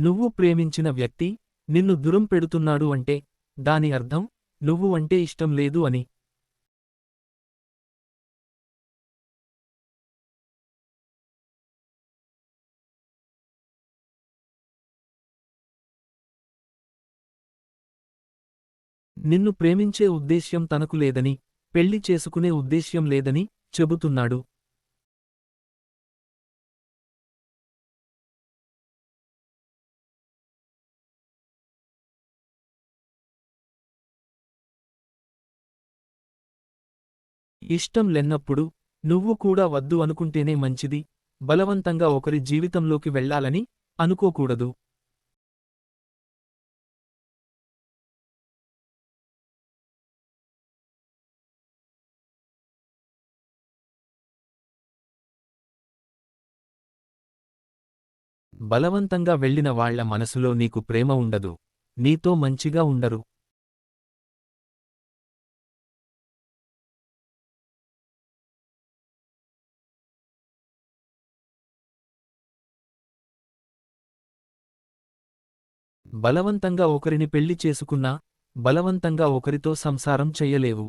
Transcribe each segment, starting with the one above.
నువ్వు ప్రేమించిన వ్యక్తి నిన్ను దురం పెడుతున్నాడు అంటే దాని అర్థం నువ్వు అంటే ఇష్టం లేదు అని. నిన్ను ప్రేమించే ఉద్దేశ్యం తనకు లేదని పెళ్ళి చేసుకునే ఉద్దేశ్యం లేదని చెబుతున్నాడు. ఇష్టం లెన్నప్పుడు నువ్వు కూడా వద్దు అనుకుంటేనే మంచిది. బలవంతంగా ఒకరి జీవితంలోకి వెళ్ళాలని అనుకోకూడదు. బలవంతంగా వెళ్ళిన వాళ్ళ మనసులో నీకు ప్రేమ ఉండదు. నీతో మంచిగా ఉండరు. బలవంతంగా ఒకరిని పెళ్ళి చేసుకున్నా బలవంతంగా ఒకరితో సంసారం చెయ్యలేవు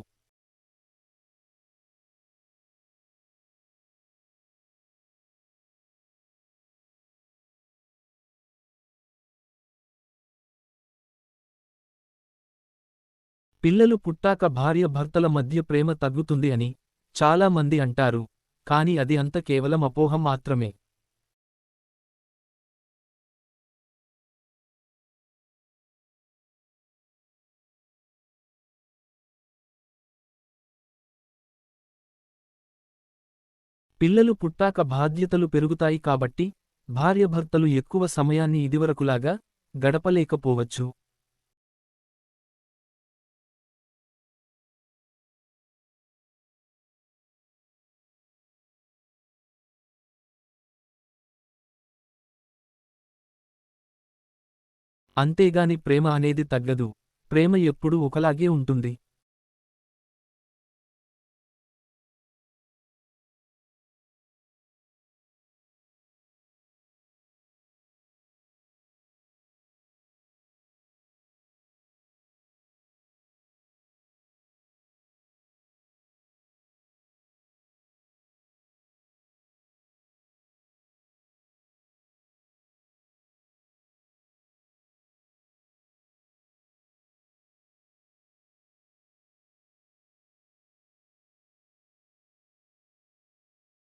పిల్లలు పుట్టాక భార్య భర్తల మధ్య ప్రేమ తగ్గుతుంది అని చాలా మంది అంటారు కాని అది అంత కేవలం అపోహం మాత్రమే. పిల్లలు పుట్టాక బాధ్యతలు పెరుగుతాయి కాబట్టి భార్యభర్తలు ఎక్కువ సమయాన్ని ఇదివరకులాగా గడపలేకపోవచ్చు. అంతేగాని ప్రేమ అనేది తగ్గదు. ప్రేమ ఎప్పుడూ ఒకలాగే ఉంటుంది.